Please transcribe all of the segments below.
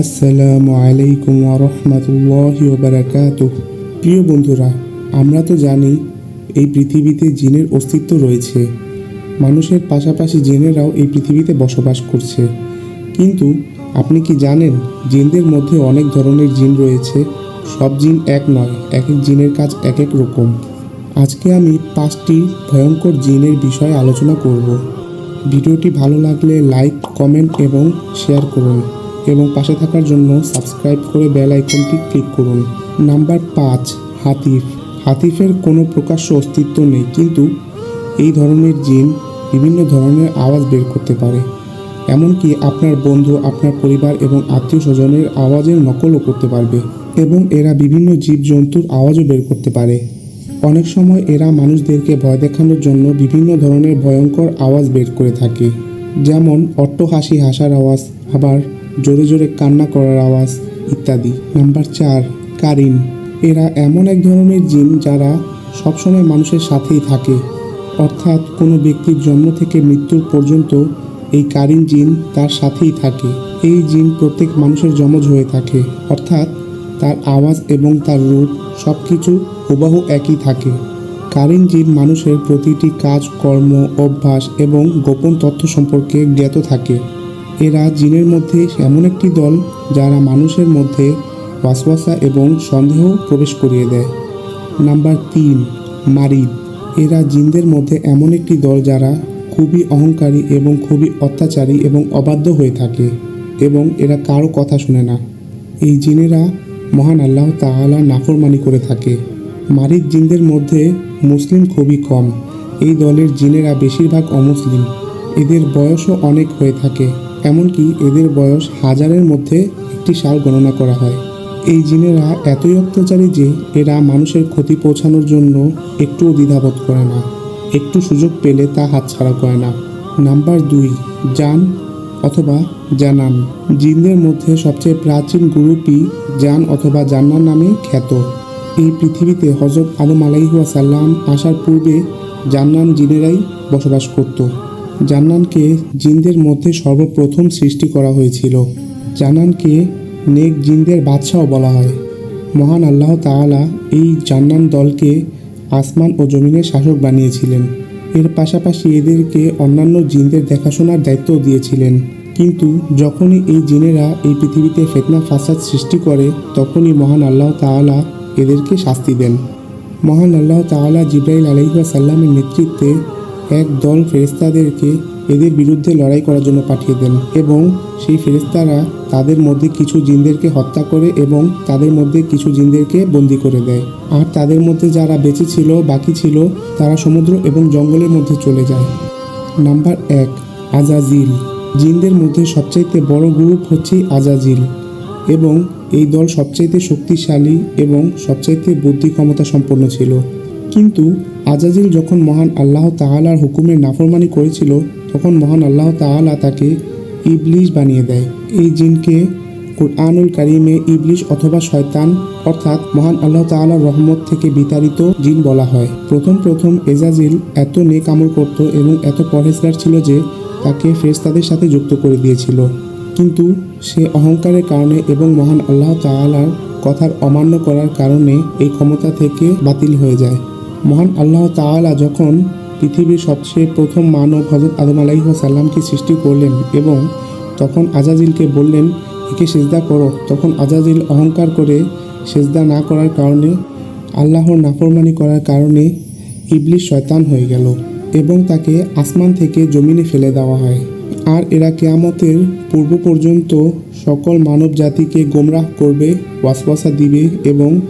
আসসালামু আলাইকুম রহমতুল্লাহি ওবরাকাতুহ প্রিয় বন্ধুরা, আমরা তো জানি এই পৃথিবীতে জিনের অস্তিত্ব রয়েছে। মানুষের পাশাপাশি জিনেরাও এই পৃথিবীতে বসবাস করছে। কিন্তু আপনি কি জানেন, জিনদের মধ্যে অনেক ধরনের জিন রয়েছে? সব জিন এক নয় এক এক জিনের কাজ এক এক রকম। আজকে আমি পাঁচটি ভয়ঙ্কর জিনের বিষয়ে আলোচনা করব। ভিডিওটি ভালো লাগলে লাইক, কমেন্ট এবং শেয়ার করুন। এবং পাশে থাকার জন্য সাবস্ক্রাইব করে বেল আইকনটি ক্লিক করুন। নাম্বার পাঁচ, হাতিফ। হাতিফের কোনো প্রকাশ্য অস্তিত্ব নেই, কিন্তু এই ধরনের জিন বিভিন্ন ধরনের আওয়াজ বের করতে পারে। এমনকি আপনার বন্ধু, আপনার পরিবার এবং আত্মীয় স্বজনের আওয়াজের নকলও করতে পারবে এবং এরা বিভিন্ন জীবজন্তুর আওয়াজও বের করতে পারে। অনেক সময় এরা মানুষদেরকে ভয় দেখানোর জন্য বিভিন্ন ধরনের ভয়ঙ্কর আওয়াজ বের করে থাকে, যেমন অট্টহাসি হাসার আওয়াজ, আবার জোরে জোরে কান্না করার আওয়াজ ইত্যাদি। নাম্বার চার, কারিন। এরা এমন এক ধরনের জিন যারা সবসময় মানুষের সাথেই থাকে। অর্থাৎ কোনো ব্যক্তির জন্ম থেকে মৃত্যুর পর্যন্ত এই কারিন জিন তার সাথেই থাকে। এই জিন প্রত্যেক মানুষের জমজ হয়ে থাকে। অর্থাৎ তার আওয়াজ এবং তার রূপ সব কিছু হুবাহু একই থাকে। কারিন জিন মানুষের প্রতিটি কাজ, কর্ম, অভ্যাস এবং গোপন তথ্য সম্পর্কে জ্ঞাত থাকে। এরা জিনের মধ্যে এমন একটি দল যারা মানুষের মধ্যে ওয়াসওয়াসা এবং সন্দেহ প্রবেশ করিয়ে দেয়। নাম্বার তিন, মারিদ। এরা জিনদের মধ্যে এমন একটি দল যারা খুবই অহংকারী এবং খুবই অত্যাচারী এবং অবাধ্য হয়ে থাকে এবং এরা কারও কথা শুনে না। এই জিনেরা মহান আল্লাহ তাআলা নাফরমানি করে থাকে। মারিদ জিনদের মধ্যে মুসলিম খুবই কম। এই দলের জিনেরা বেশিরভাগ অমুসলিম। এদের বয়সও অনেক হয়ে থাকে। এমনকি এদের বয়স হাজারের মধ্যে একটি সাল গণনা করা হয়। এই জিনেরা এতই অত্যাচারী যে এরা মানুষের ক্ষতি পৌঁছানোর জন্য একটুও দ্বিধাবোধ করে না। একটু সুযোগ পেলে তা হাতছাড়া করে না। নাম্বার দুই, জান অথবা জানান। জিনদের মধ্যে সবচেয়ে প্রাচীন গ্রুপই জান অথবা জান্নার নামে খ্যাত। এই পৃথিবীতে হজরত আদম আলাইহাসাল্লাম আসার পূর্বে জান্নান জিনেরাই বসবাস করত। জান্নানকে জিনদের মধ্যে সর্বপ্রথম সৃষ্টি করা হয়েছিল। জান্নানকে নেক জিনদের বাদশাও বলা হয়। মহান আল্লাহ তাআলা এই জান্নান দলকে আসমান ও জমিনের শাসক বানিয়েছিলেন। এর পাশাপাশি এদেরকে অন্যান্য জিনদের দেখাশোনার দায়িত্ব দিয়েছিলেন। কিন্তু যখনই এই জিনেরা এই পৃথিবীতে ফেতনা ফাসাদ সৃষ্টি করে, তখনই মহান আল্লাহ তাআলা এদেরকে শাস্তি দেন। মহান আল্লাহ তাআলা জিব্রাইল আলহিহাসাল্লামের নেতৃত্বে এক দল ফেরেস্তাদেরকে এদের বিরুদ্ধে লড়াই করার জন্য পাঠিয়ে দেন এবং সেই ফেরেস্তারা তাদের মধ্যে কিছু জিনদেরকে হত্যা করে এবং তাদের মধ্যে কিছু জিনদেরকে বন্দি করে দেয়। আর তাদের মধ্যে যারা বেঁচে ছিল, বাকি ছিল, তারা সমুদ্র এবং জঙ্গলের মধ্যে চলে যায়। নাম্বার এক, আজাজিল। জিনদের মধ্যে সবচাইতে বড় গ্রুপ হচ্ছে আজাজিল এবং এই দল সবচাইতে শক্তিশালী এবং সবচাইতে বুদ্ধি ক্ষমতা সম্পন্ন ছিল। কিন্তু আজাজিল যখন মহান আল্লাহ তাআলার হুকুমের নাফরমানি করেছিল, তখন মহান আল্লাহ তাআলা তাকে ইবলিশ বানিয়ে দেয়। এই জিনকে কুরআনুল কারিমে ইবলিশ অথবা শয়তান অর্থাৎ মহান আল্লাহ তাআলার রহমত থেকে বিতাড়িত জিন বলা হয়। প্রথম প্রথম এজাজিল এত নেক আমল করত এবং এত পরহেজগার ছিল যে তাকে ফেরেশতাদের সাথে যুক্ত করে দিয়েছিল। কিন্তু সে অহংকারের কারণে এবং মহান আল্লাহ তাআলার কথার অমান্য করার কারণে এই ক্ষমতা থেকে বাতিল হয়ে যায়। মহান আল্লাহ তাআলা যখন পৃথিবীর সবচেয়ে প্রথম মানব হজরত আদম আলাইসাল্লামকে সৃষ্টি করলেন এবং তখন আজাজিলকে বললেন, একে সেজদা করো। তখন আজাজিল অহংকার করে সেজদা না করার কারণে, আল্লাহর নাফরমানি করার কারণে ইবলিশ শয়তান হয়ে গেল এবং তাকে আসমান থেকে জমিনে ফেলে দেওয়া হয়। আর এরা কেয়ামতের পূর্ব পর্যন্ত সকল মানব জাতিকে গোমরাহ করবে, ওয়াসওয়াসা দিবে এবং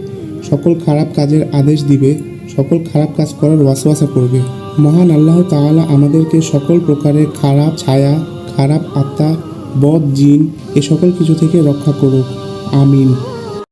সকল খারাপ কাজের আদেশ দিবে। সকল খারাপ কাজ করার ওয়াসওয়াসা করবে। মহান আল্লাহ তাআলা আমাদেরকে সকল প্রকারের খারাপ ছায়া, খারাপ আত্মা, বদ জিন, এ সকল কিছু থেকে রক্ষা করুক। আমিন।